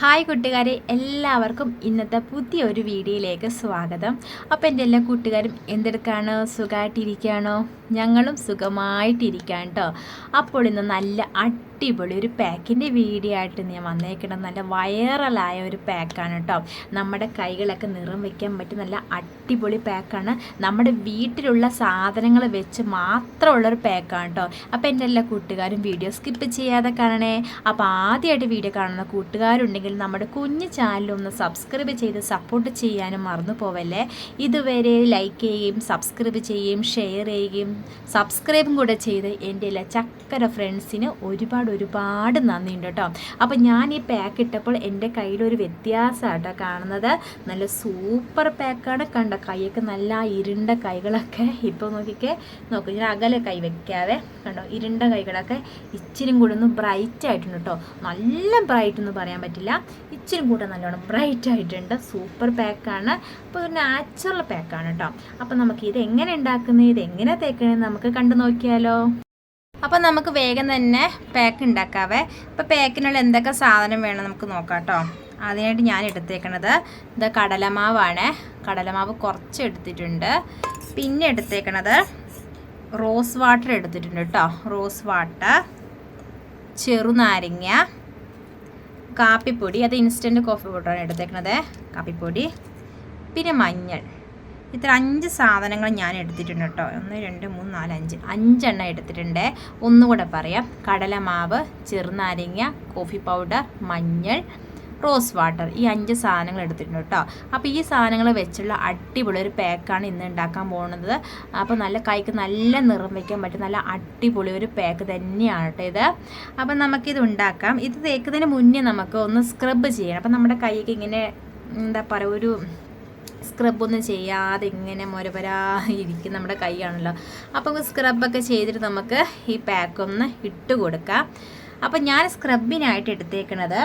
Hi കൂട്ടുകാരെ. എല്ലാവർക്കും ഇന്നത്തെ പുതിയൊരു വീഡിയോയിലേക്ക് സ്വാഗതം. അപ്പോൾ എന്റെ എല്ലാ കൂട്ടുകാരും എന്തെടുക്കാണോ? സുഖമായിട്ടിരിക്കുകയാണോ ഞങ്ങളും സുഖമായിട്ടിരിക്കാം കേട്ടോ അപ്പോൾ ഇന്ന് നല്ല അടിപൊളി. ഒരു പാക്കിന്റെ വീഡിയോ ആയിട്ട് ഞാൻ വന്നേക്കണം നല്ല വൈറലായ ഒരു പാക്കാണ് കേട്ടോ. നമ്മുടെ കൈകളൊക്കെ നിറം വെക്കാൻ പറ്റും നല്ല അടിപൊളി പാക്കാണ്. നമ്മുടെ വീട്ടിലുള്ള സാധനങ്ങൾ വെച്ച് മാത്രമുള്ളൊരു പാക്കാണ് കേട്ടോ. അപ്പോൾ എന്റെ എല്ലാ കൂട്ടുകാരും വീഡിയോ സ്കിപ്പ് ചെയ്യാതെ കാണണേ. അപ്പോൾ ആദ്യമായിട്ട് വീഡിയോ കാണുന്ന കൂട്ടുകാരുണ്ടെങ്കിൽ നമ്മുടെ കുഞ്ഞു ചാനലൊന്ന് സബ്സ്ക്രൈബ് ചെയ്ത് സപ്പോർട്ട് ചെയ്യാനും മറന്നു പോവല്ലേ. ഇതുവരെ ലൈക്ക് ചെയ്യുകയും സബ്സ്ക്രൈബ് ചെയ്യുകയും ഷെയർ ചെയ്യുകയും സബ്സ്ക്രൈബും കൂടെ ചെയ്ത് എന്റെ എല്ലാ ചക്കര ഫ്രണ്ട്സിന് ഒരുപാട് ഒരുപാട് നന്ദിയുണ്ട് കേട്ടോ. അപ്പോൾ ഞാൻ ഈ പാക്ക് ഇട്ടപ്പോൾ എന്റെ കയ്യിലൊരു വ്യത്യാസമാണ് കേട്ടോ കാണുന്നത്. നല്ല സൂപ്പർ പാക്കാണ് കണ്ട കൈയൊക്കെ നല്ല ഇരുണ്ട കൈകളൊക്കെ. ഇപ്പോൾ നോക്കിക്കേ നോക്കൂ ഞാൻ അകലെ കൈ വെക്കാതെ കണ്ടോ ഇരുണ്ട കൈകളൊക്കെ ഇച്ചിരി കൂടെ ഒന്ന് ബ്രൈറ്റ് ആയിട്ടുണ്ട് കേട്ടോ. നല്ല ബ്രൈറ്റ് എന്ന് പറയാൻ പറ്റില്ല. ഇച്ചിരി കൂടെ നല്ലോണം ബ്രൈറ്റ് ആയിട്ടുണ്ട്. സൂപ്പർ പാക്കാണ് അപ്പോൾ ഒരു നാച്ചുറൽ പാക്കാണ് കേട്ടോ. അപ്പോൾ നമുക്ക് ഇത് എങ്ങനെ ഉണ്ടാക്കുന്നത് ഇത് എങ്ങനെ തേക്കണമെന്ന് നമുക്ക് കണ്ടു നോക്കിയാലോ. അപ്പോൾ നമുക്ക് വേഗം തന്നെ പാക്ക് ഉണ്ടാക്കാവേ. ഇപ്പോൾ പാക്കിനുള്ള എന്തൊക്കെ സാധനം വേണം നമുക്ക് നോക്കാം കേട്ടോ അതിനായിട്ട് ഞാൻ എടുത്തേക്കണത് ഇത് കടലമാവാണ്. കടലമാവ് കുറച്ച് എടുത്തിട്ടുണ്ട്. പിന്നെ എടുത്തേക്കണത് റോസ് വാട്ടർ എടുത്തിട്ടുണ്ട് കേട്ടോ റോസ് വാട്ടർ ചെറുനാരങ്ങ കാപ്പിപ്പൊടി. അത് ഇൻസ്റ്റന്റ് കോഫി പൗഡറാണ് എടുത്തേക്കണത്. കാപ്പിപ്പൊടി പിന്നെ മഞ്ഞൾ. ഇത്ര അഞ്ച് സാധനങ്ങൾ ഞാൻ എടുത്തിട്ടുണ്ട് കേട്ടോ. ഒന്ന് രണ്ട് മൂന്ന് നാല് അഞ്ച്. അഞ്ചെണ്ണം എടുത്തിട്ടുണ്ട്. ഒന്നുകൂടെ പറയാം. കടലമാവ് ചെറുനാരങ്ങ കോഫി പൗഡർ മഞ്ഞൾ റോസ് വാട്ടർ ഈ അഞ്ച് സാധനങ്ങൾ എടുത്തിട്ടുണ്ട് കേട്ടോ. അപ്പോൾ ഈ സാധനങ്ങൾ വെച്ചുള്ള അടിപൊളി ഒരു പാക്കാണ് ഇന്ന് ഉണ്ടാക്കാൻ പോകുന്നത്. അപ്പോൾ നല്ല കൈക്ക് നല്ല നിറം വയ്ക്കാൻ പറ്റും നല്ല അടിപൊളി ഒരു പാക്ക് തന്നെയാണ് കേട്ടോ ഇത്. അപ്പോൾ നമുക്കിത് ഉണ്ടാക്കാം. ഇത് തേക്കുന്നതിന് മുന്നേ നമുക്ക് ഒന്ന് സ്ക്രബ് ചെയ്യണം. അപ്പോൾ നമ്മുടെ കൈക്ക് ഇങ്ങനെ എന്താ പറയുക ഒരു സ്ക്രബൊന്നും ചെയ്യാതെ ഇങ്ങനെ മുരപരാ ഇരിക്കും നമ്മുടെ കൈയാണല്ലോ. അപ്പോൾ സ്ക്രബൊക്കെ ചെയ്തിട്ട് നമുക്ക് ഈ പാക്കൊന്ന് ഇട്ട് കൊടുക്കാം. അപ്പോൾ ഞാൻ സ്ക്രബിനായിട്ട് എടുത്തേക്കണത്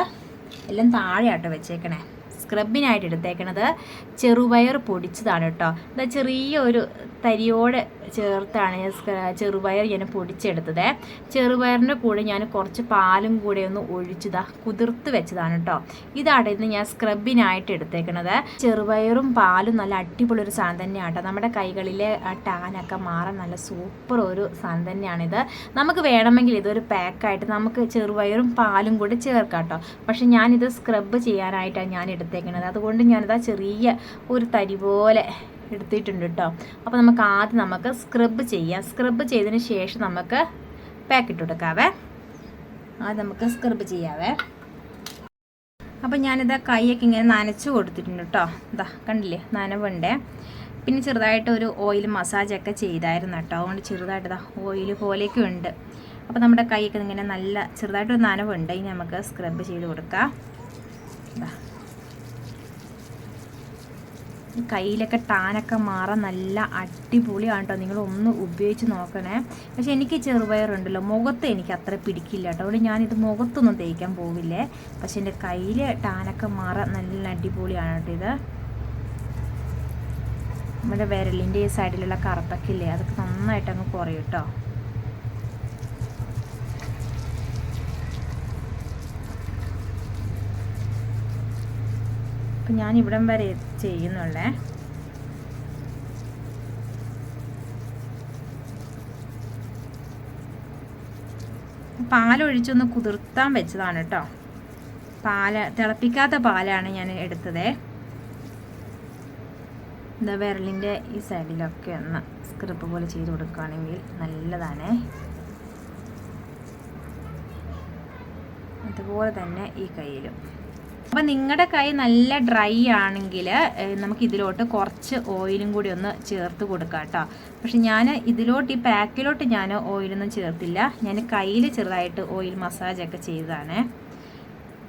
എല്ലാം താഴെയാട്ടോ വെച്ചേക്കണേ. സ്ക്രബിനായിട്ട് എടുത്തേക്കണത് ചെറുപയർ പൊടിച്ചതാണ് കേട്ടോ. എന്താ ചെറിയ ഒരു തരിയോടെ ചേർത്താണ് ഞാൻ ചെറുപയർ ഞാൻ പൊടിച്ചെടുത്തത്. ചെറുപയറിന്റെ കൂടെ ഞാൻ കുറച്ച് പാലും കൂടെ ഒന്ന് ഒഴിച്ചതാ കുതിർത്ത് വെച്ചതാണ് കേട്ടോ. ഇതാണ് ഇന്ന് ഞാൻ സ്ക്രബിനായിട്ട് എടുത്തേക്കണത്. ചെറുപയറും പാലും നല്ല അടിപൊളി ഒരു സാധനം തന്നെയാണ് കേട്ടോ. നമ്മുടെ കൈകളിലെ ടാനൊക്കെ മാറാൻ നല്ല സൂപ്പർ ഒരു സാധനം തന്നെയാണിത് നമുക്ക് വേണമെങ്കിൽ ഇതൊരു പാക്കായിട്ട് നമുക്ക് ചെറുപയറും പാലും കൂടെ ചേർക്കാം കേട്ടോ. പക്ഷെ ഞാനിത് സ്ക്രബ് ചെയ്യാനായിട്ടാണ് ഞാൻ എടുത്തേക്കണത്. അതുകൊണ്ട് ഞാനിതാ ചെറിയ ഒരു തരി പോലെ എടുത്തിട്ടുണ്ട് കേട്ടോ അപ്പോൾ നമുക്ക് ആദ്യം നമുക്ക് സ്ക്രബ് ചെയ്യാം. സ്ക്രബ് ചെയ്തതിന് ശേഷം നമുക്ക് പാക്കറ്റ് കൊടുക്കാവേ. ആദ്യം നമുക്ക് സ്ക്രബ് ചെയ്യാവേ. അപ്പോൾ ഞാനിതാ കൈയൊക്കെ ഇങ്ങനെ നനച്ച് കൊടുത്തിട്ടുണ്ട് കേട്ടോ ഇതാ കണ്ടില്ലേ? നനവുണ്ട്. പിന്നെ ചെറുതായിട്ട് ഒരു ഓയിൽ മസാജൊക്കെ ചെയ്തായിരുന്നു കേട്ടോ അതുകൊണ്ട് ചെറുതായിട്ട് ഇതാ ഓയിൽ പോലെയൊക്കെ ഉണ്ട്. അപ്പോൾ നമ്മുടെ കൈയൊക്കെ ഇങ്ങനെ നല്ല ചെറുതായിട്ടൊരു നനവുണ്ട്. ഇനി നമുക്ക് സ്ക്രബ് ചെയ്ത് കൊടുക്കാം. ഇതാ കയ്യിലൊക്കെ ടാനൊക്കെ മാറാൻ നല്ല അടിപൊളിയാണ് കേട്ടോ നിങ്ങൾ ഒന്ന് ഉപയോഗിച്ച് നോക്കണേ. പക്ഷെ എനിക്ക് ചെറുപയറുണ്ടല്ലോ. മുഖത്ത് എനിക്ക് അത്ര പിടിക്കില്ല കേട്ടോ അതുകൊണ്ട് ഞാനിത് മുഖത്തൊന്നും തേക്കാൻ പോവില്ലേ? പക്ഷെ എന്റെ കയ്യിൽ ടാനൊക്കെ മാറാൻ നല്ല അടിപൊളിയാണ് കേട്ടോ ഇത്. നമ്മുടെ വിരലിന്റെ സൈഡിലുള്ള കറുപ്പൊക്കെ ഇല്ലേ? അതൊക്കെ നന്നായിട്ട് അങ്ങ് കുറയും കേട്ടോ അപ്പം ഞാൻ ഇവിടം വരെ ചെയ്യുന്നുള്ളേ. പാലൊഴിച്ചൊന്ന് കുതിർത്താൻ വെച്ചതാണ് കേട്ടോ. പാല തിളപ്പിക്കാത്ത പാലാണ് ഞാൻ എടുത്തത്. എന്താ വിരലിന്റെ ഈ സൈഡിലൊക്കെ ഒന്ന് സ്ക്രിപ്പ് പോലെ ചെയ്ത് കൊടുക്കുകയാണെങ്കിൽ നല്ലതാണ്. അതുപോലെ തന്നെ ഈ കയ്യിലും. അപ്പം നിങ്ങളുടെ കൈ നല്ല ഡ്രൈ ആണെങ്കിൽ നമുക്ക് ഇതിലോട്ട് കുറച്ച് ഓയിലും കൂടി ഒന്ന് ചേർത്ത് കൊടുക്കാം കേട്ടോ പക്ഷെ ഞാൻ ഇതിലോട്ട് ഈ പാക്കിലോട്ട് ഞാൻ ഓയിലൊന്നും ചേർത്തില്ല. ഞാൻ കയ്യിൽ ചെറുതായിട്ട് ഓയിൽ മസാജൊക്കെ ചെയ്തതാണ്.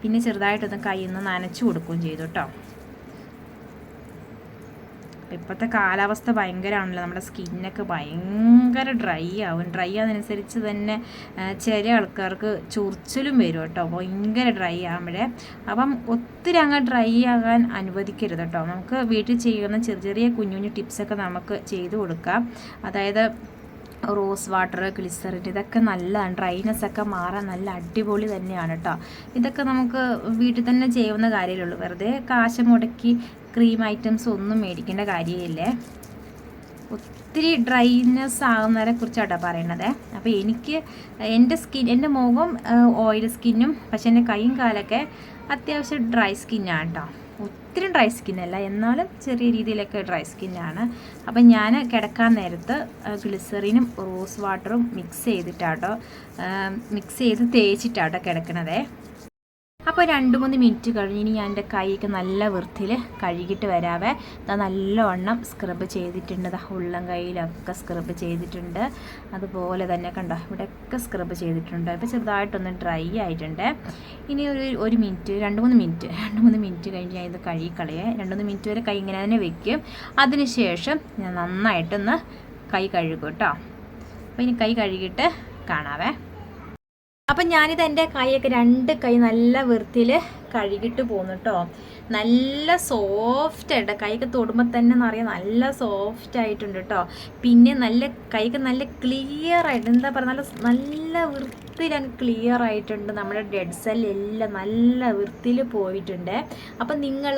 പിന്നെ ചെറുതായിട്ടൊന്ന് കയ്യിൽ നിന്ന് നനച്ചു കൊടുക്കുകയും ചെയ്തു കേട്ടോ ഇപ്പോഴത്തെ കാലാവസ്ഥ ഭയങ്കരമാണല്ലോ നമ്മുടെ സ്കിന്നൊക്കെ ഭയങ്കര ഡ്രൈ ആവും. ഡ്രൈ ആവുന്നതനുസരിച്ച് തന്നെ ചില ആൾക്കാർക്ക് ചൊറിച്ചിലും വരും കേട്ടോ. ഭയങ്കര ഡ്രൈ ആകുമ്പോഴേ അപ്പം ഒത്തിരി അങ്ങ് ഡ്രൈ ആകാൻ അനുവദിക്കരുത് കേട്ടോ. നമുക്ക് വീട്ടിൽ ചെയ്യുന്ന ചെറിയ ചെറിയ കുഞ്ഞു കുഞ്ഞു ടിപ്സൊക്കെ നമുക്ക് ചെയ്തു കൊടുക്കാം. അതായത് റോസ് വാട്ടർ ഗ്ലിസറിൻ ഇതൊക്കെ നല്ലതാണ് ഡ്രൈനെസ് ഒക്കെ മാറാൻ നല്ല അടിപൊളി തന്നെയാണ് കേട്ടോ. ഇതൊക്കെ നമുക്ക് വീട്ടിൽ തന്നെ ചെയ്യുന്ന കാര്യമുള്ളൂ വെറുതെ കാശ് മുടക്കി ക്രീം ഐറ്റംസ് ഒന്നും മേടിക്കേണ്ട കാര്യമില്ലേ. ഒത്തിരി ഡ്രൈനെസ് ആകുന്നതിനെ കുറിച്ചാട്ടോ പറയണത്. അപ്പോൾ എനിക്ക് എന്റെ സ്കിൻ എന്റെ മുഖം ഓയിൽ സ്കിന്നും പക്ഷേ എന്റെ കൈയും കാലൊക്കെ അത്യാവശ്യം ഡ്രൈ സ്കിന്നാണ് കേട്ടോ ഒത്തിരി ഡ്രൈ സ്കിന്നല്ല എന്നാലും ചെറിയ രീതിയിലൊക്കെ ഡ്രൈ സ്കിന്നാണ് അപ്പം ഞാൻ കിടക്കാൻ നേരത്ത് ഗ്ലിസറിനും റോസ് വാട്ടറും മിക്സ് ചെയ്തിട്ടാട്ടോ മിക്സ് ചെയ്ത് തേച്ചിട്ടാട്ടോ കിടക്കണതേ. അപ്പോൾ രണ്ട് മൂന്ന് മിനിറ്റ് കഴിഞ്ഞ് ഇനി ഞാൻ എന്റെ കൈയൊക്കെ നല്ല വൃത്തിയിൽ കഴുകിയിട്ട് വരാവേ. അത് നല്ലവണ്ണം സ്ക്രബ് ചെയ്തിട്ടുണ്ട്. ദാ ഉള്ളം കൈയിലൊക്കെ സ്ക്രബ് ചെയ്തിട്ടുണ്ട്. അതുപോലെ തന്നെ കണ്ടോ ഇവിടെയൊക്കെ സ്ക്രബ് ചെയ്തിട്ടുണ്ട്. ഇപ്പോൾ ചെറുതായിട്ടൊന്ന് ഡ്രൈ ആയിട്ടുണ്ട്. ഇനി ഒരു ഒരു മിനിറ്റ് രണ്ട് മൂന്ന് മിനിറ്റ് രണ്ട് മൂന്ന് മിനിറ്റ് കഴിഞ്ഞ് ഞാൻ ഇത് കഴുകിക്കളയേ. രണ്ട് മൂന്ന് മിനിറ്റ് വരെ കൈ ഇങ്ങനെ തന്നെ വെക്കും. അതിനുശേഷം ഞാൻ നന്നായിട്ടൊന്ന് കൈ കഴുകും കേട്ടോ. അപ്പോൾ ഇനി കൈ കഴുകിയിട്ട് കാണാവേ. അപ്പം ഞാനിത് എന്റെ കൈയൊക്കെ രണ്ട് കൈ നല്ല വൃത്തിയിൽ കഴുകിയിട്ട് പോകുന്നു കേട്ടോ നല്ല സോഫ്റ്റ് ആയിട്ട് കൈക്ക് തൊടുമ്പോൾ തന്നെ എന്നറിയാം നല്ല സോഫ്റ്റ് ആയിട്ടുണ്ട് കേട്ടോ പിന്നെ നല്ല കൈക്ക് നല്ല ക്ലിയർ ആയിട്ട് എന്താ പറയുക നല്ല നല്ല വൃത്തിയിൽ ക്ലിയർ ആയിട്ടുണ്ട് നമ്മുടെ ഡെഡ് സെല്ലെല്ലാം നല്ല വൃത്തിയിൽ പോയിട്ടുണ്ട്. അപ്പം നിങ്ങൾ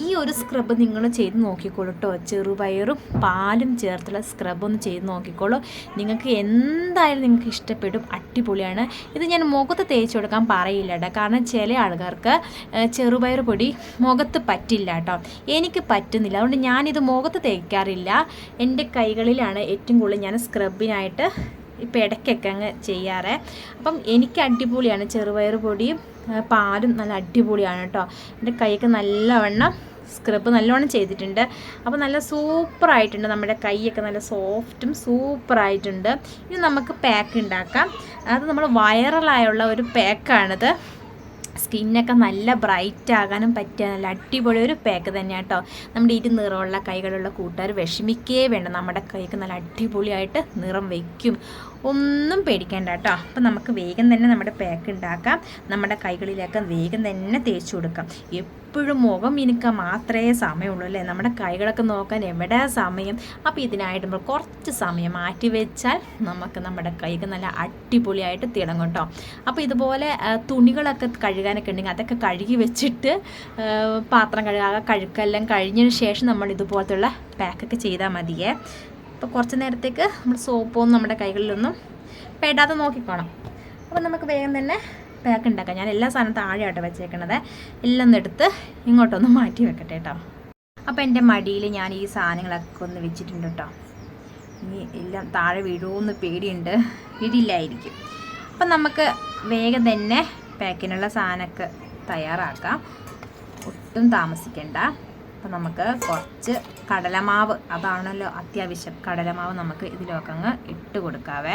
ഈ ഒരു സ്ക്രബ് നിങ്ങൾ ചെയ്ത് നോക്കിക്കോളൂ കേട്ടോ ചെറുപയറും പാലും ചേർത്തുള്ള സ്ക്രബ് ഒന്ന് ചെയ്ത് നോക്കിക്കോളൂ. നിങ്ങൾക്ക് എന്തായാലും നിങ്ങൾക്ക് ഇഷ്ടപ്പെടും. അടിപൊളിയാണ്. ഇത് ഞാൻ മുഖത്ത് തേച്ച് കൊടുക്കാൻ പറയില്ല കേട്ടോ കാരണം ചില ആൾക്കാർക്ക് ചെറുപയർ പൊടി മുഖത്ത് പറ്റില്ല കേട്ടോ. എനിക്ക് പറ്റുന്നില്ല. അതുകൊണ്ട് ഞാനിത് മുഖത്ത് തേക്കാറില്ല. എന്റെ കൈകളിലാണ് ഏറ്റവും കൂടുതൽ ഞാൻ സ്ക്രബിനായിട്ട് ഇപ്പം ഇടയ്ക്കൊക്കെ അങ്ങ് ചെയ്യാറ്. അപ്പം എനിക്ക് അടിപൊളിയാണ് ചെറുപയർ പൊടിയും പാലും നല്ല അടിപൊളിയാണ് കേട്ടോ. എന്റെ കൈയൊക്കെ നല്ലവണ്ണം സ്ക്രബ് നല്ലോണം ചെയ്തിട്ടുണ്ട്. അപ്പോൾ നല്ല സൂപ്പറായിട്ടുണ്ട്. നമ്മുടെ കൈയൊക്കെ നല്ല സോഫ്റ്റും സൂപ്പറായിട്ടുണ്ട്. ഇനി നമുക്ക് പാക്ക് ഉണ്ടാക്കാം. അത് നമ്മൾ വൈറലായുള്ള ഒരു പാക്കാണിത്. സ്കിന്നൊക്കെ നല്ല ബ്രൈറ്റ് ആകാനും പറ്റിയ നല്ല അടിപൊളി ഒരു പാക്ക് തന്നെയാണ് കേട്ടോ നമ്മുടെ ഇരു നിറമുള്ള കൈകളുള്ള കൂട്ടുകാർ വിഷമിക്കേ വേണ്ട. നമ്മുടെ കൈക്ക് നല്ല അടിപൊളിയായിട്ട് നിറം വയ്ക്കും. ഒന്നും പേടിക്കേണ്ട കേട്ടോ. അപ്പം നമുക്ക് വേഗം തന്നെ നമ്മുടെ പാക്ക് ഉണ്ടാക്കാം. നമ്മുടെ കൈകളിലേക്ക് വേഗം തന്നെ തേച്ചു കൊടുക്കാം. എപ്പോഴും മുഖം മിനുക്കാൻ മാത്രമേ സമയമുള്ളൂ അല്ലേ? നമ്മുടെ കൈകളൊക്കെ നോക്കാൻ എവിടെ സമയം? അപ്പോൾ ഇതിനായിട്ട് നമ്മൾ കുറച്ച് സമയം മാറ്റി വെച്ചാൽ നമുക്ക് നമ്മുടെ കൈകൾ നല്ല അടിപൊളിയായിട്ട് തിളങ്ങും കേട്ടോ. അപ്പോൾ ഇതുപോലെ തുണികളൊക്കെ കഴുകാനൊക്കെ ഉണ്ടെങ്കിൽ അതൊക്കെ കഴുകി വെച്ചിട്ട് പാത്രം കഴുകാതെ കഴുക്കെല്ലാം കഴിഞ്ഞതിന് ശേഷം നമ്മൾ ഇതുപോലത്തുള്ള പാക്കൊക്കെ ചെയ്താൽ മതിയേ. അപ്പോൾ കുറച്ച് നേരത്തേക്ക് നമ്മൾ സോപ്പൊന്നും നമ്മുടെ കൈകളിലൊന്നും പെടാതെ നോക്കിക്കോണം. അപ്പോൾ നമുക്ക് വേഗം തന്നെ പാക്ക് ഉണ്ടാക്കാം. ഞാൻ എല്ലാ സാധനവും താഴെയാട്ടോ വെച്ചേക്കണത്. എല്ലാം ഒന്ന് എടുത്ത് ഇങ്ങോട്ടൊന്ന് മാറ്റി വെക്കട്ടെ കേട്ടോ അപ്പോൾ എന്റെ മടിയിൽ ഞാൻ ഈ സാധനങ്ങളൊക്കെ ഒന്ന് വെച്ചിട്ടുണ്ട് കേട്ടോ ഇനി എല്ലാം താഴെ വീഴുമെന്ന് പേടിയുണ്ട്. വീടില്ലായിരിക്കും. അപ്പം നമുക്ക് വേഗം തന്നെ പാക്കിനുള്ള സാധനമൊക്കെ തയ്യാറാക്കാം. ഒട്ടും താമസിക്കണ്ട. അപ്പം നമുക്ക് കുറച്ച് കടലമാവ്. അതാണല്ലോ അത്യാവശ്യം. കടലമാവ് നമുക്ക് ഇതിലൊക്കെ അങ്ങ് ഇട്ട് കൊടുക്കാവേ.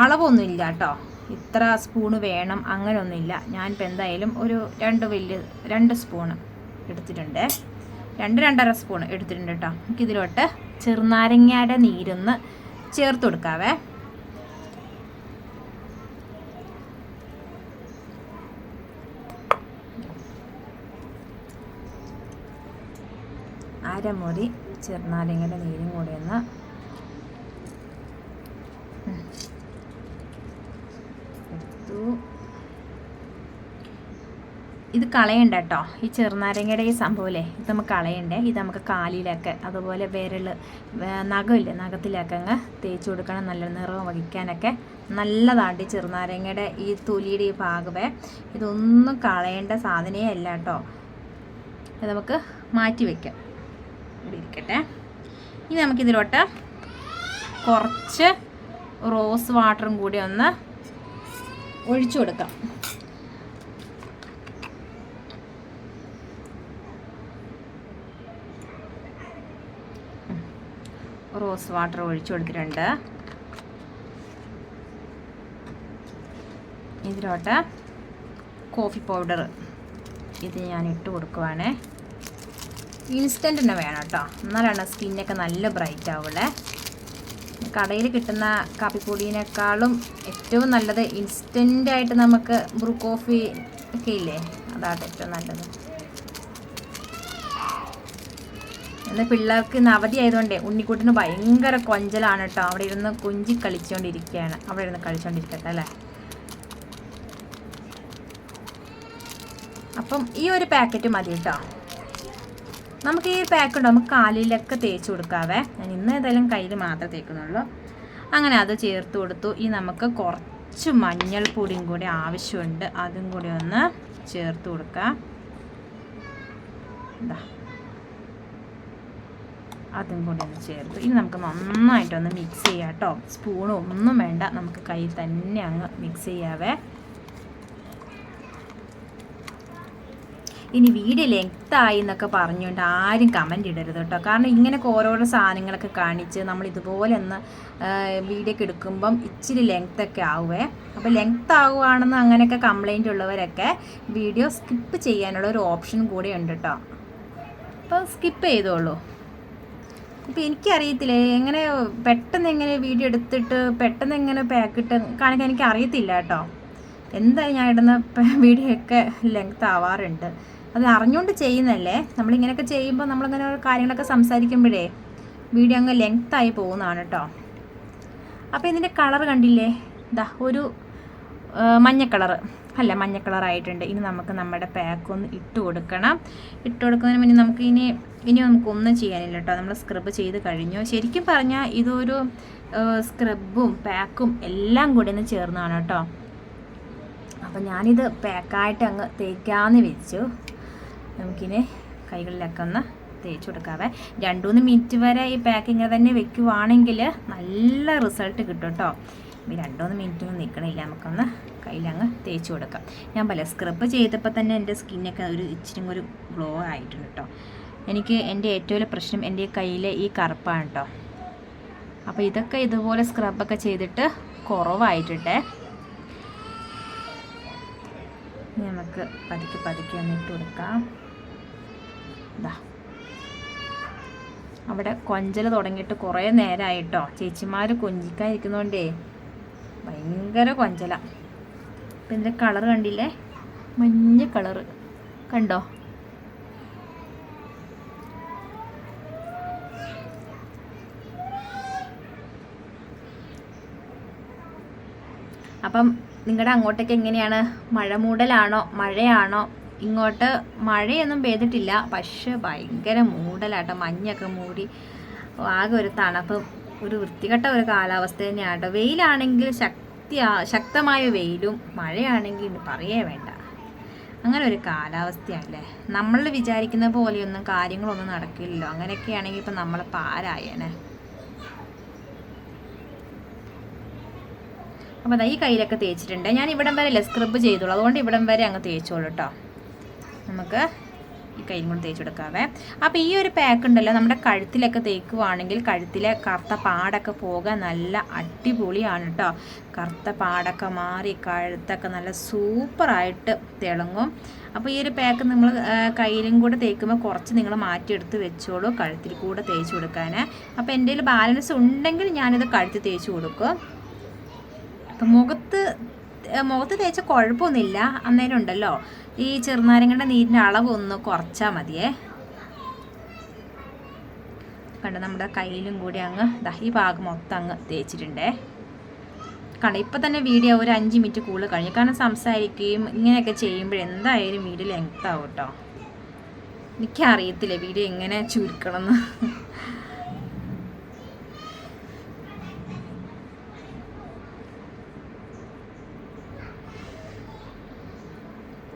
അളവൊന്നുമില്ല കേട്ടോ. ഇത്ര സ്പൂണ് വേണം അങ്ങനെയൊന്നുമില്ല ഞാനിപ്പോൾ എന്തായാലും ഒരു രണ്ട് വലിയ രണ്ട് സ്പൂണ് എടുത്തിട്ടുണ്ട്. രണ്ട് രണ്ടര സ്പൂൺ എടുത്തിട്ടുണ്ട് കേട്ടോ. നമുക്കിതിലോട്ട് ചെറുനാരങ്ങയുടെ നീരൊന്ന് ചേർത്ത് കൊടുക്കാവേ. അരമുറി ചെറുനാരങ്ങയുടെ നീരും കൂടി ഒന്ന് എടുത്തു. ഇത് കളയണ്ട കേട്ടോ. ഈ ചെറുനാരങ്ങയുടെ ഈ സംഭവമല്ലേ? ഇത് നമുക്ക് കളയണ്ടേ. ഇത് നമുക്ക് കാലിലൊക്കെ അതുപോലെ വിരൽ നഖമില്ലേ? നഖത്തിലൊക്കെ അങ്ങ് തേച്ച് കൊടുക്കണം. നല്ല നിറം വഹിക്കാനൊക്കെ നല്ലതാണ് ഈ ചെറുനാരങ്ങയുടെ ഈ തൊലിയുടെ ഈ ഭാഗമേ. ഇതൊന്നും കളയേണ്ട സാധനമേ അല്ല കേട്ടോ. നമുക്ക് മാറ്റി വയ്ക്കാം ഇരിക്കട്ടെ ഇനി നമുക്കിതിലോട്ട് കുറച്ച് റോസ് വാട്ടറും കൂടി ഒന്ന് ഒഴിച്ചു കൊടുക്കാം. റോസ് വാട്ടർ ഒഴിച്ചു കൊടുത്തിട്ടുണ്ട്. ഇതിലോട്ട് കോഫി പൗഡർ ഇത് ഞാൻ ഇട്ട് കൊടുക്കുവാണേ. ഇൻസ്റ്റന്റ് തന്നെ വേണം കേട്ടോ എന്നാലാണ് സ്കിന്നൊക്കെ നല്ല ബ്രൈറ്റ് ആവുള്ളേ. കടയിൽ കിട്ടുന്ന കാപ്പിപ്പൊടിയിനേക്കാളും ഏറ്റവും നല്ലത് ഇൻസ്റ്റന്റായിട്ട് നമുക്ക് ബ്രൂ കോഫി ഒക്കെ ഇല്ലേ? അതാണ് ഏറ്റവും നല്ലത്. ഇന്ന് പിള്ളേർക്ക് ഇന്ന് അവധി ആയതുകൊണ്ടേ ഉണ്ണിക്കുട്ടിന് ഭയങ്കര കൊഞ്ചലാണ് കേട്ടോ അവിടെ ഇരുന്ന് കുഞ്ചി കളിച്ചുകൊണ്ടിരിക്കുകയാണ് അവിടെ ഇരുന്ന് കളിച്ചുകൊണ്ടിരിക്കട്ടെ അല്ലേ? അപ്പം ഈ ഒരു പാക്കറ്റ് മതി കേട്ടോ നമുക്ക് ഈ പാക്ക് ഉണ്ട്? നമുക്ക് കാലിലൊക്കെ തേച്ച് കൊടുക്കാവേ. ഞാൻ ഇന്ന് ഏതായാലും കയ്യിൽ മാത്രമേ തേക്കുന്നുള്ളൂ. അങ്ങനെ അത് ചേർത്ത് കൊടുത്തു. ഈ നമുക്ക് കുറച്ച് മഞ്ഞൾപ്പൊടിയും കൂടി ആവശ്യമുണ്ട്. അതും കൂടി ഒന്ന് ചേർത്ത് കൊടുക്കാം. അതും കൂടി ഒന്ന് ചേർത്ത്. ഇനി നമുക്ക് നന്നായിട്ടൊന്ന് മിക്സ് ചെയ്യാം കേട്ടോ. സ്പൂണോ ഒന്നും വേണ്ട. നമുക്ക് കൈ തന്നെ അങ്ങ് മിക്സ് ചെയ്യാവേ. ഇനി വീഡിയോ ലെങ്ത് ആയി എന്നൊക്കെ പറഞ്ഞുകൊണ്ട് ആരും കമന്റ് ഇടരുത് കേട്ടോ. കാരണം ഇങ്ങനെ ഓരോരോ സാധനങ്ങളൊക്കെ കാണിച്ച് നമ്മൾ ഇതുപോലെ ഒന്ന് വീഡിയോ എടുക്കുമ്പം ഇച്ചിരി ലെങ്ത്തൊക്കെ ആവുമേ അപ്പോൾ ലെങ്ത് ആവുകയാണെന്ന് അങ്ങനെയൊക്കെ കംപ്ലൈന്റ് ഉള്ളവരൊക്കെ വീഡിയോ സ്കിപ്പ് ചെയ്യാനുള്ള ഒരു ഓപ്ഷൻ കൂടെ ഉണ്ട് കേട്ടോ. അപ്പോൾ സ്കിപ്പ് ചെയ്തോളൂ. ഇപ്പം എനിക്കറിയത്തില്ല എങ്ങനെ പെട്ടെന്ന് എങ്ങനെ വീഡിയോ എടുത്തിട്ട് പെട്ടെന്ന് എങ്ങനെ പാക്കിട്ട് കാണിക്കാൻ എനിക്ക് അറിയത്തില്ല കേട്ടോ. എന്തായാലും ഞാൻ ഇടുന്ന വീഡിയോ ഒക്കെ ലെങ്ത് ആവാറുണ്ട്. അത് അറിഞ്ഞുകൊണ്ട് ചെയ്യുന്നല്ലേ നമ്മളിങ്ങനെയൊക്കെ ചെയ്യുമ്പോൾ നമ്മളിങ്ങനെ കാര്യങ്ങളൊക്കെ സംസാരിക്കുമ്പോഴേ വീഡിയോ അങ്ങ് ലെങ്ത്തായി പോകുന്നതാണ് കേട്ടോ അപ്പോൾ ഇതിന്റെ കളർ കണ്ടില്ലേ? ഇതാ ഒരു മഞ്ഞ അല്ല മഞ്ഞ കളറായിട്ടുണ്ട് ഇനി നമുക്ക് നമ്മുടെ പാക്ക് ഒന്ന് ഇട്ട് കൊടുക്കണം. ഇട്ട് കൊടുക്കുന്നതിന് മുന്നേ നമുക്ക് ഇനി ഇനി നമുക്കൊന്നും ചെയ്യാനില്ല കേട്ടോ നമ്മൾ സ്ക്രബ് ചെയ്ത് കഴിഞ്ഞു. ശരിക്കും പറഞ്ഞാൽ ഇതൊരു സ്ക്രബും പാക്കും എല്ലാം കൂടി ഒന്ന് ചേർന്നതാണ് കേട്ടോ അപ്പം ഞാനിത് പാക്കായിട്ട് അങ്ങ് തേക്കാമെന്ന് വെച്ചു നമുക്കിനി കൈകളിലൊക്കെ ഒന്ന് തേച്ച് കൊടുക്കാവേ. രണ്ട് മൂന്ന് മിനിറ്റ് വരെ ഈ പാക്കിങ് തന്നെ വെക്കുവാണെങ്കിൽ നല്ല റിസൾട്ട് കിട്ടും കേട്ടോ ഈ രണ്ട് മൂന്ന് മിനിറ്റ് ഒന്നും നിൽക്കണില്ല നമുക്കൊന്ന് കയ്യിലങ്ങ് തേച്ച് കൊടുക്കാം. ഞാൻ പല സ്ക്രബ് ചെയ്തപ്പോൾ തന്നെ എന്റെ സ്കിന്നൊക്കെ ഒരു ഇച്ചിരി ഒരു ഗ്ലോ ആയിട്ടുണ്ട് കേട്ടോ. എനിക്ക് എന്റെ ഏറ്റവും വലിയ പ്രശ്നം എന്റെ കയ്യിലെ ഈ കറുപ്പാണ് കേട്ടോ. അപ്പോൾ ഇതൊക്കെ ഇതുപോലെ സ്ക്രബൊക്കെ ചെയ്തിട്ട് കുറവായിട്ടിട്ടേ നമുക്ക് പതുക്കെ പതുക്കെ ഒന്ന് ഇട്ട് കൊടുക്കാം. ഇതാ അവിടെ കൊഞ്ചൽ തുടങ്ങിയിട്ട് കുറേ നേരമായിട്ടോ ചേച്ചിമാർ കൊഞ്ചിക്കാതിരിക്കുന്നതുകൊണ്ടേ ഭയങ്കര കൊഞ്ചല. അപ്പം ഇതിന്റെ കളർ കണ്ടില്ലേ? മഞ്ഞ കളറ്. കണ്ടോ? അപ്പം നിങ്ങളുടെ അങ്ങോട്ടേക്ക് എങ്ങനെയാണ്? മഴ മൂടലാണോ മഴയാണോ? ഇങ്ങോട്ട് മഴയൊന്നും പെയ്തിട്ടില്ല. പക്ഷെ ഭയങ്കര മൂടലാട്ടോ. മഞ്ഞൊക്കെ മൂടി ആകെ ഒരു തണുപ്പ്. ഒരു വൃത്തികെട്ട ഒരു കാലാവസ്ഥ തന്നെയാട്ടോ. വെയിലാണെങ്കിൽ ശക്തി ശക്തമായ വെയിലും മഴയാണെങ്കിൽ പറയേ വേണ്ട. അങ്ങനെ ഒരു കാലാവസ്ഥയാണല്ലേ. നമ്മൾ വിചാരിക്കുന്ന പോലെയൊന്നും കാര്യങ്ങളൊന്നും നടക്കില്ലല്ലോ. അങ്ങനെയൊക്കെയാണെങ്കിൽ ഇപ്പം നമ്മൾ പാരായനെ അപ്പോൾ അതാ ഈ കയ്യിലൊക്കെ തേച്ചിട്ടുണ്ട്. ഞാൻ ഇവിടം വരെ അല്ലേ സ്ക്രബ് ചെയ്തോളൂ അതുകൊണ്ട് ഇവിടം വരെ അങ്ങ് തേച്ചോളൂ കേട്ടോ. നമുക്ക് ഈ കൈയും കൊണ്ട് തേച്ച് കൊടുക്കാവേ. അപ്പോൾ ഈ ഒരു പാക്ക് ഉണ്ടല്ലോ നമ്മുടെ കഴുത്തിലൊക്കെ തേക്കുവാണെങ്കിൽ കഴുത്തിലെ കറുത്ത പാടൊക്കെ പോകാൻ നല്ല അടിപൊളിയാണ് കേട്ടോ കറുത്ത പാടൊക്കെ മാറി കഴുത്തൊക്കെ നല്ല സൂപ്പറായിട്ട് തിളങ്ങും. അപ്പോൾ ഈ ഒരു പാക്ക് നമ്മൾ കയ്യിലും കൂടെ തേക്കുമ്പോൾ കുറച്ച് നിങ്ങൾ മാറ്റിയെടുത്ത് വെച്ചോളൂ കഴുത്തിൽ കൂടെ തേച്ച് കൊടുക്കാൻ. അപ്പോൾ എന്റെ ബാലൻസ് ഉണ്ടെങ്കിൽ ഞാനിത് കഴുത്തിൽ തേച്ച് കൊടുക്കും. അപ്പം മുഖത്ത് മുഖത്ത് തേച്ച കുഴപ്പമൊന്നുമില്ല. അന്നേരം ഉണ്ടല്ലോ. ഈ ചെറുനാരങ്ങയുടെ നീരിന്റെ അളവ് ഒന്ന് കുറച്ചാൽ മതിയേ. കണ്ട നമ്മുടെ കയ്യിലും കൂടി അങ്ങ് ദഹി ഭാഗം മൊത്തം അങ്ങ് തേച്ചിട്ടുണ്ടേ. കണ്ട ഇപ്പം തന്നെ വീഡിയോ ഒരു അഞ്ച് മിനിറ്റ് കൂടുതൽ കഴിഞ്ഞു. കാരണം സംസാരിക്കുകയും ഇങ്ങനെയൊക്കെ ചെയ്യുമ്പോൾ എന്തായാലും വീഡിയോ ലെങ്ത് ആവും കേട്ടോ. എനിക്കറിയത്തില്ല വീഡിയോ എങ്ങനെ ചുരുക്കണം എന്ന്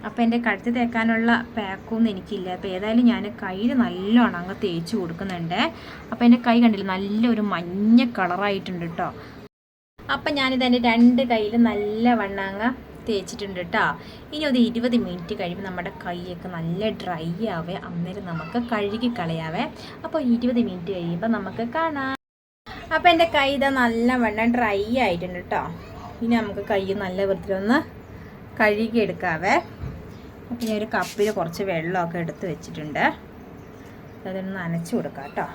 അപ്പോൾ എന്റെ കഴുത്ത് തേക്കാനുള്ള പാക്കൊന്നും എനിക്കില്ല. അപ്പോൾ ഏതായാലും ഞാൻ കയ്യിൽ നല്ലോണം അങ്ങ് തേച്ച് കൊടുക്കുന്നുണ്ട്. അപ്പോൾ എന്റെ കൈ കണ്ടില്ല നല്ലൊരു മഞ്ഞ കളറായിട്ടുണ്ട് കേട്ടോ അപ്പം ഞാനിത് എന്റെ രണ്ട് കയ്യിൽ നല്ല വണ്ണാങ്ങ തേച്ചിട്ടുണ്ട് കേട്ടോ ഇനി ഒരു ഇരുപത് മിനിറ്റ് കഴിയുമ്പോൾ നമ്മുടെ കൈയൊക്കെ നല്ല ഡ്രൈ ആവേ. അന്നേരം നമുക്ക് കഴുകി കളയാവേ. അപ്പോൾ ഇരുപത് മിനിറ്റ് കഴിയുമ്പോൾ നമുക്ക് കാണാം. അപ്പോൾ എന്റെ കൈ ഇതാ നല്ല വണ്ണം ഡ്രൈ ആയിട്ടുണ്ട് കേട്ടോ ഇനി നമുക്ക് കൈ നല്ല വൃത്തിയിലൊന്ന് കഴുകി എടുക്കാവേ അപ്പോൾ ഞാൻ ഒരു കപ്പിൽ കുറച്ച് വെള്ളമൊക്കെ എടുത്ത് വെച്ചിട്ടുണ്ട്. അതൊന്ന് നനച്ച് കൊടുക്കാം കേട്ടോ.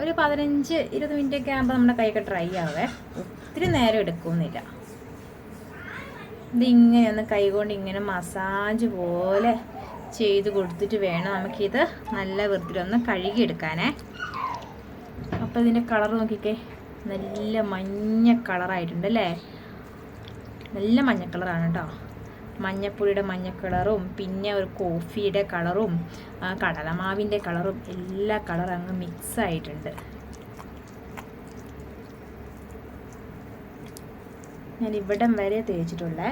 ഒരു പതിനഞ്ച് ഇരുപത് മിനിറ്റ് ഒക്കെ ആകുമ്പോൾ നമ്മുടെ കൈയൊക്കെ ഡ്രൈ ആവേ. ഒത്തിരി നേരം എടുക്കുന്നില്ല. ഇത് ഇങ്ങനെ ഒന്ന് കൈ കൊണ്ട് ഇങ്ങനെ മസാജ് പോലെ ചെയ്ത് കൊടുത്തിട്ട് വേണം നമുക്കിത് നല്ല വൃത്തിയിലൊന്ന് കഴുകിയെടുക്കാനേ. അപ്പോൾ ഇതിന്റെ കളർ നോക്കിക്കേ. നല്ല മഞ്ഞ കളറായിട്ടുണ്ട് അല്ലേ? നല്ല മഞ്ഞ കളറാണ് കേട്ടോ മഞ്ഞപ്പൊടിയുടെ മഞ്ഞ കളറും പിന്നെ ഒരു കോഫിയുടെ കളറും കടലമാവിന്റെ കളറും എല്ലാ കളറും അങ്ങ് മിക്സ് ആയിട്ടുണ്ട്. ഞാൻ ഇവിടം വരെ തേച്ചിട്ടുള്ളേ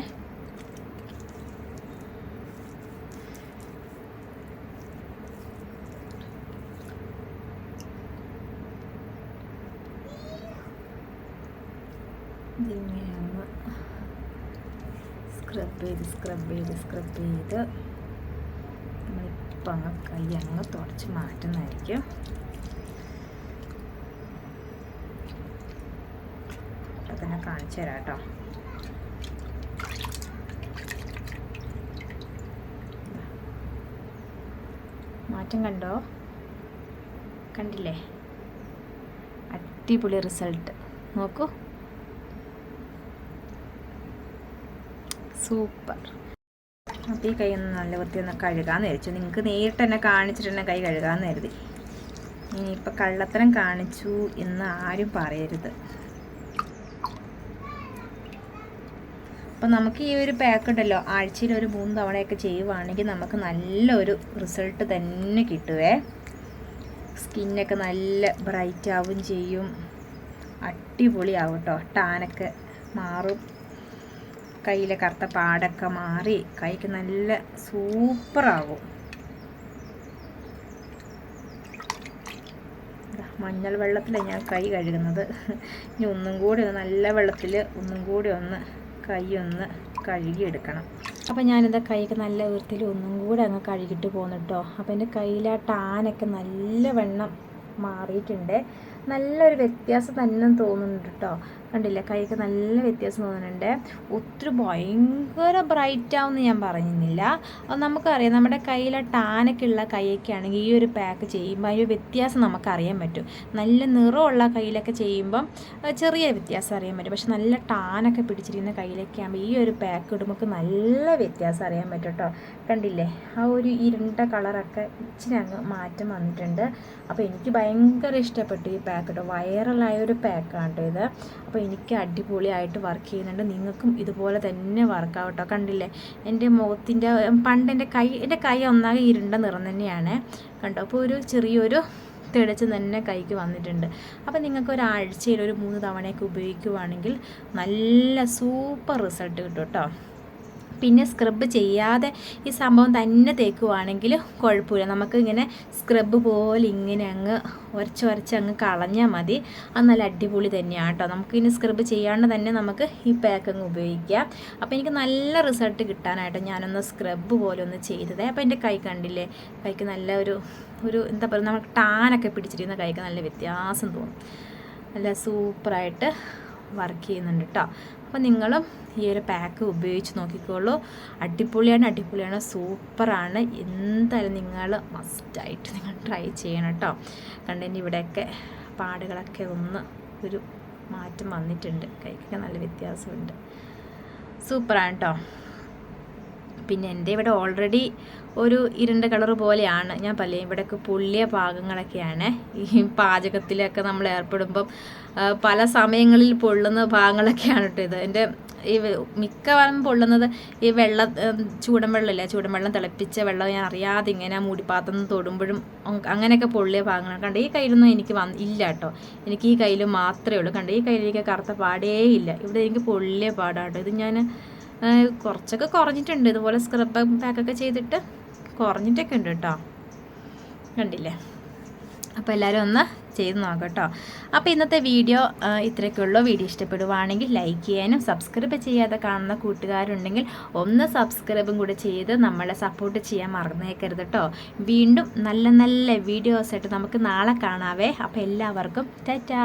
ഇതിങ്ങനെയാണ് സ്ക്രബ് ചെയ്ത് സ്ക്രബ് ചെയ്ത് നമ്മളിപ്പോൾ അങ്ങ് കൈ അങ്ങ് തുടച്ച് മാറ്റുന്നതായിരിക്കും. അതൊക്കെ തന്നെ കാണിച്ചു തരാം കേട്ടോ. മാറ്റം കണ്ടോ? കണ്ടില്ലേ? അടിപൊളി റിസൾട്ട്. നോക്കൂ. സൂപ്പർ. അപ്പോൾ ഈ കൈ ഒന്ന് നല്ല വൃത്തി ഒന്ന് കഴുകാമെന്ന് വിചാരിച്ചു. നിങ്ങൾക്ക് നേരിട്ട് തന്നെ കാണിച്ചിട്ട് തന്നെ കൈ കഴുകാമെന്ന് കരുതി. ഇനിയിപ്പോൾ കള്ളത്തരം കാണിച്ചു എന്ന് ആരും പറയരുത്. അപ്പം നമുക്ക് ഈ ഒരു പാക്ക് ഉണ്ടല്ലോ ആഴ്ചയിൽ ഒരു മൂന്ന് തവണയൊക്കെ ചെയ്യുവാണെങ്കിൽ നമുക്ക് നല്ലൊരു റിസൾട്ട് തന്നെ കിട്ടുവേ. സ്കിന്നൊക്കെ നല്ല ബ്രൈറ്റ് ആവും ചെയ്യും. അടിപൊളിയാവും കേട്ടോ ടാനൊക്കെ മാറും. കയ്യിലെ കറുത്ത പാടൊക്കെ മാറി കൈക്ക് നല്ല സൂപ്പറാകും. മഞ്ഞൾ വെള്ളത്തിലാണ് ഞാൻ കൈ കഴുകുന്നത്. ഇനി ഒന്നും കൂടി ഒന്ന് നല്ല വെള്ളത്തിൽ ഒന്നും കൂടി ഒന്ന് കൈ ഒന്ന് കഴുകിയെടുക്കണം. അപ്പം ഞാനിതാ കൈക്ക് നല്ല വൃത്തിയിൽ ഒന്നും കൂടി അങ്ങ് കഴുകിയിട്ട് പോകുന്നു കേട്ടോ അപ്പം എന്റെ കയ്യിലെ ടാനൊക്കെ നല്ല വെണ്ണം മാറിയിട്ടുണ്ട്. നല്ലൊരു വ്യത്യാസം തന്നെ തോന്നുന്നുണ്ട് കേട്ടോ കണ്ടില്ലേ? കൈക്ക് നല്ല വ്യത്യാസം തോന്നുന്നുണ്ട്. ഒത്തിരി ഭയങ്കര ബ്രൈറ്റ് ആവുമെന്ന് ഞാൻ പറയുന്നില്ല നമുക്കറിയാം. നമ്മുടെ കയ്യിലെ ടാനൊക്കെ ഉള്ള കൈയൊക്കെ ആണെങ്കിൽ ഈ ഒരു പാക്ക് ചെയ്യുമ്പോൾ അതിന്റെ വ്യത്യാസം നമുക്കറിയാൻ പറ്റും. നല്ല നിറമുള്ള കയ്യിലൊക്കെ ചെയ്യുമ്പം ചെറിയ വ്യത്യാസം അറിയാൻ പറ്റും. പക്ഷെ നല്ല ടാനൊക്കെ പിടിച്ചിരിക്കുന്ന കയ്യിലൊക്കെ ആകുമ്പോൾ ഈ ഒരു പാക്ക് ഇടുമ്പോൾ നല്ല വ്യത്യാസം അറിയാൻ പറ്റും കേട്ടോ. കണ്ടില്ലേ? ആ ഒരു ഇരുണ്ട കളറൊക്കെ ഇച്ചിരി അങ്ങ് മാറ്റം വന്നിട്ടുണ്ട്. അപ്പോൾ എനിക്ക് ഭയങ്കര ഇഷ്ടപ്പെട്ടു ഈ പാക്ക് കേട്ടോ വൈറലായ ഒരു പാക്കാണ് കേട്ടോ ഇത്. അപ്പോൾ എനിക്ക് അടിപൊളിയായിട്ട് വർക്ക് ചെയ്യുന്നുണ്ട്. നിങ്ങൾക്കും ഇതുപോലെ തന്നെ വർക്കാവും കേട്ടോ കണ്ടില്ലേ? എന്റെ മുഖത്തിന്റെ പണ്ട് എന്റെ കൈ എന്റെ കൈ ഒന്നാകെ ഇരുണ്ട നിറം തന്നെയാണ്. കണ്ടോ? അപ്പോൾ ഒരു ചെറിയൊരു തെളിച്ച് തന്നെ കൈക്ക് വന്നിട്ടുണ്ട്. അപ്പോൾ നിങ്ങൾക്ക് ഒരാഴ്ചയിൽ ഒരു മൂന്ന് തവണയൊക്കെ ഉപയോഗിക്കുവാണെങ്കിൽ നല്ല സൂപ്പർ റിസൾട്ട് കിട്ടും കേട്ടോ. പിന്നെ സ്ക്രബ് ചെയ്യാതെ ഈ സംഭവം തന്നെ തേക്കുവാണെങ്കിൽ കുഴപ്പമില്ല. നമുക്ക് ഇങ്ങനെ സ്ക്രബ് പോലെ ഇങ്ങനെ അങ്ങ് ഉരച്ച് ഉരച്ച് അങ്ങ് കളഞ്ഞാൽ മതി. അത് നല്ല അടിപൊളി തന്നെയാണ് കേട്ടോ. നമുക്ക് ഇനി സ്ക്രബ് ചെയ്യാണ്ട് തന്നെ നമുക്ക് ഈ പാക്ക് അങ്ങ് ഉപയോഗിക്കാം. അപ്പോൾ എനിക്ക് നല്ല റിസൾട്ട് കിട്ടാനായിട്ട് ഞാനൊന്ന് സ്ക്രബ് പോലെ ഒന്ന് ചെയ്തത്. അപ്പോൾ എന്റെ കൈ കണ്ടില്ലേ? കൈക്ക് നല്ല ഒരു ഒരു എന്താ പറയുക നമുക്ക് ടാനൊക്കെ പിടിച്ചിരിക്കുന്ന കൈക്ക് നല്ല വ്യത്യാസം തോന്നും. നല്ല സൂപ്പറായിട്ട് വർക്ക് ചെയ്യുന്നുണ്ട് കേട്ടോ അപ്പോൾ നിങ്ങളും ഈ ഒരു പാക്ക് ഉപയോഗിച്ച് നോക്കിക്കോളൂ. അടിപൊളിയാണ് അടിപൊളിയാണ്. സൂപ്പറാണ് എന്തായാലും നിങ്ങൾ മസ്റ്റായിട്ട് നിങ്ങൾ ട്രൈ ചെയ്യണം കേട്ടോ കണ്ടതിന്റെ ഇവിടെയൊക്കെ പാടുകളൊക്കെ ഒന്ന് ഒരു മാറ്റം വന്നിട്ടുണ്ട്. കൈക്കൊക്കെ നല്ല വ്യത്യാസമുണ്ട്. സൂപ്പറാണ് കേട്ടോ പിന്നെ എന്റെ ഇവിടെ ഓൾറെഡി ഒരു ഇരുണ്ട കളർ പോലെയാണ് ഞാൻ പല്ലേ ഇവിടെയൊക്കെ പൊള്ളിയ ഭാഗങ്ങളൊക്കെയാണ്. ഈ പാചകത്തിലൊക്കെ നമ്മൾ ഏർപ്പെടുമ്പം പല സമയങ്ങളിൽ പൊള്ളുന്ന ഭാഗങ്ങളൊക്കെയാണ് കേട്ടോ ഇത്. എന്റെ ഈ മിക്കവാറും പൊള്ളുന്നത് ഈ വെള്ള ചൂടൻ വെള്ളമില്ല? ചൂടൻ വെള്ളം തിളപ്പിച്ച വെള്ളം ഞാൻ അറിയാതെ ഇങ്ങനെ മൂടിപ്പാത്രം തൊടുമ്പോഴും അങ് അങ്ങനെയൊക്കെ പൊള്ളിയ ഭാഗങ്ങളാണ്. കണ്ട് ഈ കയ്യിലൊന്നും എനിക്ക് വന്ന് ഇല്ല കേട്ടോ. എനിക്ക് ഈ കയ്യിൽ മാത്രമേ ഉള്ളൂ. കണ്ട് ഈ കയ്യിലേക്ക് കറുത്ത പാടേ ഇല്ല. ഇവിടെ എനിക്ക് പൊള്ളിയ പാടാട്ടോ ഇത് ഞാൻ കുറച്ചൊക്കെ കുറഞ്ഞിട്ടുണ്ട്. ഇതുപോലെ സ്ക്രബ് പാക്കൊക്കെ ചെയ്തിട്ട് കുറഞ്ഞിട്ടൊക്കെ ഉണ്ട് കേട്ടോ. കണ്ടില്ലേ? അപ്പോൾ എല്ലാവരും ഒന്ന് ചെയ്ത് നോക്കാം കേട്ടോ. അപ്പോൾ ഇന്നത്തെ വീഡിയോ ഇത്രയൊക്കെ ഉള്ളൂ. വീഡിയോ ഇഷ്ടപ്പെടുവാണെങ്കിൽ ലൈക്ക് ചെയ്യാനും സബ്സ്ക്രൈബ് ചെയ്യാതെ കാണുന്ന കൂട്ടുകാരുണ്ടെങ്കിൽ ഒന്ന് സബ്സ്ക്രൈബും കൂടെ ചെയ്ത് നമ്മളെ സപ്പോർട്ട് ചെയ്യാൻ മറന്നേക്കരുത് കേട്ടോ. വീണ്ടും നല്ല നല്ല വീഡിയോസായിട്ട് നമുക്ക് നാളെ കാണാവേ. അപ്പോൾ എല്ലാവർക്കും ടാറ്റാ.